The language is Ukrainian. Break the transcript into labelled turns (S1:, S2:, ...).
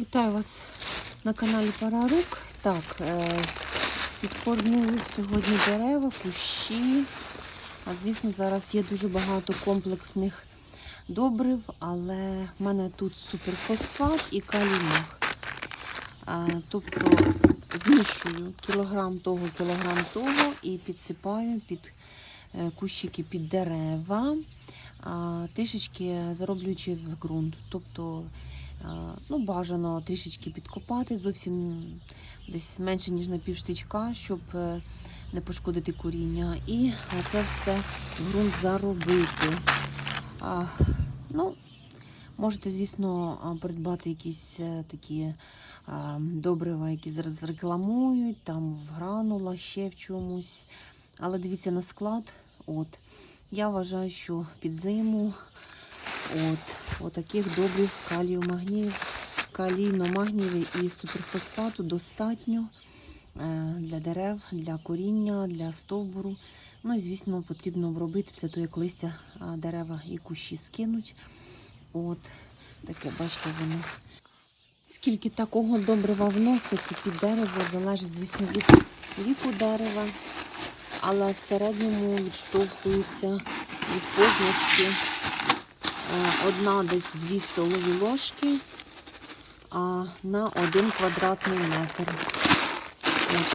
S1: Вітаю вас на каналі Парарук. Так, е, сьогодні дерева, кущі. А звісно, зараз є дуже багато комплексних добрив, але в мене тут суперфосфат і калімах. Тобто змішую кілограм того, кілограм того і підсипаю під е, кущики під дерева, трішечки зароблюючи в ґрунт. Тобто ну, бажано трішечки підкопати, зовсім десь менше, ніж на півштичка, щоб е, не пошкодити коріння. І це все ґрунт заробити. Ну, можете, звісно, придбати якісь е, такі добрива, які зараз рекламують, там в гранулах, ще в чомусь. Але дивіться на склад. От. Я вважаю, що під зиму от, от таких добрив калію магнію, калійно-магнієвий і суперфосфату достатньо е, для дерев, для коріння, для стовбуру. Ну і, звісно, потрібно обробити після того, як листя дерева і кущі скинуть. От, таке, бачите, воно. Скільки такого добрива вносити під дерево, залежить, звісно, від віку дерева, але в середньому відштовхується від позначки е, одна десь дві столові ложки на 1 квадратний метр.